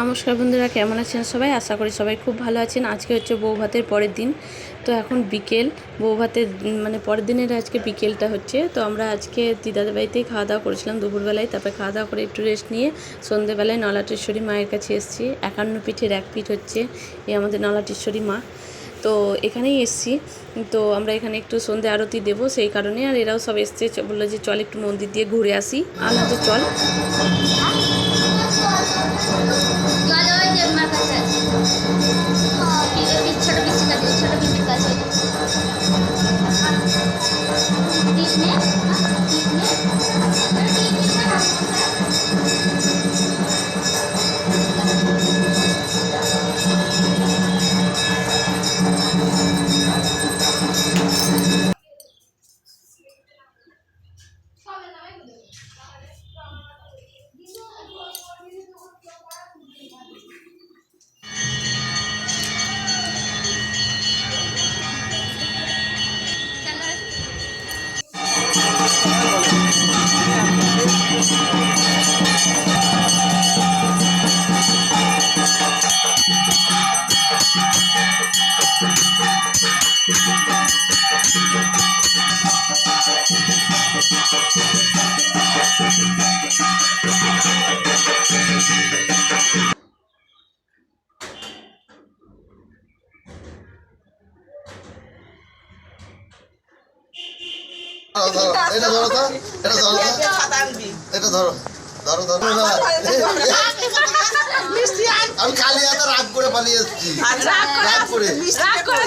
নমস্কার বন্ধুরা, কেমন আছেন সবাই? আশা করি সবাই খুব ভালো আছেন। আজকে হচ্ছে বউ ভাতের পরের দিন। তো এখন বিকেল। বউ ভাতের মানে পরের দিনের আজকে বিকেলটা হচ্ছে। তো আমরা আজকে দিদাদের বাড়িতেই খাওয়া দাওয়া করেছিলাম দুপুরবেলায়। তারপরে খাওয়া দাওয়া করে একটু রেস্ট নিয়ে সন্ধেবেলায় নলাটেশ্বরী মায়ের কাছে এসেছি। একান্ন পিঠের এক পিঠ হচ্ছে। এই আমাদের নলাটেশ্বরী মা। তো এখানেই এসছি। তো আমরা এখানে একটু সন্ধে আরতি দেব সেই কারণে আর এরাও সব এসছে। চ- বলল যে চল একটু মন্দির দিয়ে ঘুরে আসি। আর তো চল। ছোট কাছে Thank ধরো, ধরো, এটা ধরো তো এটা ধরো এটা ধরো ধরো ধরো আমি খালি হাতে রাগ করে পালিয়ে এসেছি রাগ করে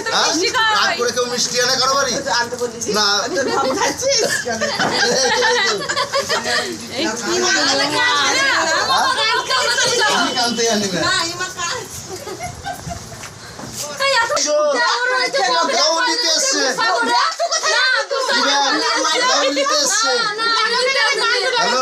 হ্যাঁ? রাগ করে কেউ মিষ্টি আনে কারও বাড়ি না কানতে জানি না দৌড়িতে এসছে দৌড়িতে এসছে হ্যালো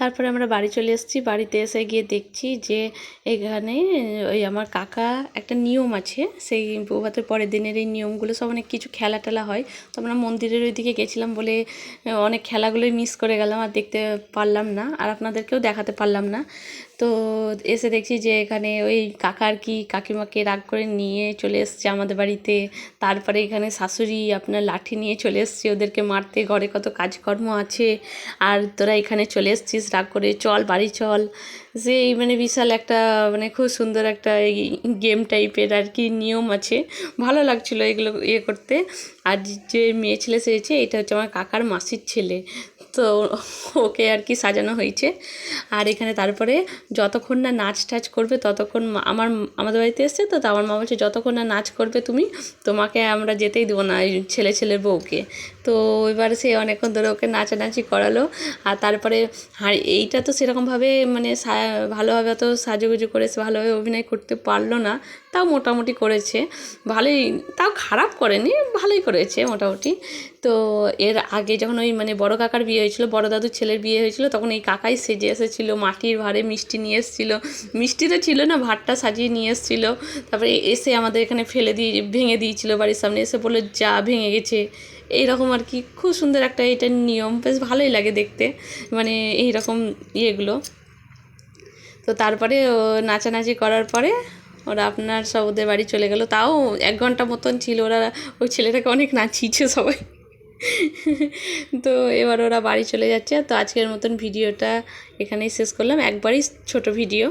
তারপরে আমরা বাড়ি চলে এসেছি। বাড়িতে এসে গিয়ে দেখছি যে এখানে ওই আমার কাকা একটা নিয়ম আছে। সেই বৌভাতের পরের দিনের এই নিয়মগুলো সব অনেক কিছু খেলা টেলা হয়। তো আমরা মন্দিরের ওইদিকে গেছিলাম বলে অনেক খেলাগুলোই মিস করে গেলাম আর দেখতে পারলাম না আর আপনাদেরকেও দেখাতে পারলাম না। তো এসে দেখছি যে এখানে ওই কাকার কি কাকিমাকে রাগ করে নিয়ে চলে এসছে আমাদের বাড়িতে। তারপরে এখানে শাশুড়ি আপনার লাঠি নিয়ে চলে এসছে। ওদেরকে মারতে ঘরে কত কাজকর্ম আছে। আর তোরা এখানে চলে এসছিস রাগ করে, চল, বাড়ি চল। সেই মানে বিশাল একটা মানে খুব সুন্দর একটা গেম টাইপের আর কি নিয়ম আছে। ভালো লাগছিল এগুলো ইয়ে করতে। আর যে মেয়ে ছেলে সেরেছে এটা হচ্ছে আমার কাকার মাসির ছেলে। তো ওকে আর কি সাজানো হয়েছে। আর এখানে তারপরে যতক্ষণ না নাচ টাচ করবে, ততক্ষণ আমার, আমাদের বাড়িতে এসছে তো আমার মা বলছে, যতক্ষণ না নাচ করবে তুমি, তোমাকে আমরা যেতেই দেবো না ছেলে ছেলের বউকে। তো এবার সে অনেকক্ষণ ধরে ওকে নাচানাচি করালো। আর তারপরে আর এইটা তো সেরকমভাবে মানে ভালোভাবে অত সাজুগুজু করে ভালোভাবে অভিনয় করতে পারল না। তাও মোটামুটি করেছে। ভালোই, তাও খারাপ করেনি, ভালোই করেছে মোটামুটি। তো এর আগে যখন ওই মানে বড় কাকার বিয়ে হয়েছিল, বড় দাদুর ছেলের বিয়ে হয়েছিল, তখন এই কাকাই সেজে এসেছিল, মাটির ভারে মিষ্টি নিয়ে এসেছিল। মিষ্টি তো ছিল না, ভাতটা সাজিয়ে নিয়ে এসেছিল। তারপরে এসে আমাদের এখানে ফেলে দিয়ে, ভেঙে দিয়েছিল বাড়ির সামনে। এসে বলল, যা ভেঙে গেছে। এইরকম আর কি, খুব সুন্দর একটা এটা নিয়ম, বেশ ভালোই লাগে দেখতে মানে এইরকম ইয়েগুলো। তো তারপরে নাচানাচি করার পরে ওরা আপনার সব ওদের বাড়ি চলে গেল, তাও এক ঘণ্টা মতন ছিল ওরা, ওই ছেলেটাকে অনেক নাচিয়েছে সবাই। তো এবার ওরা বাড়ি চলে যাচ্ছে, তো আজকের মতন ভিডিওটা এখানেই শেষ করলাম, একবারই ছোট ভিডিও।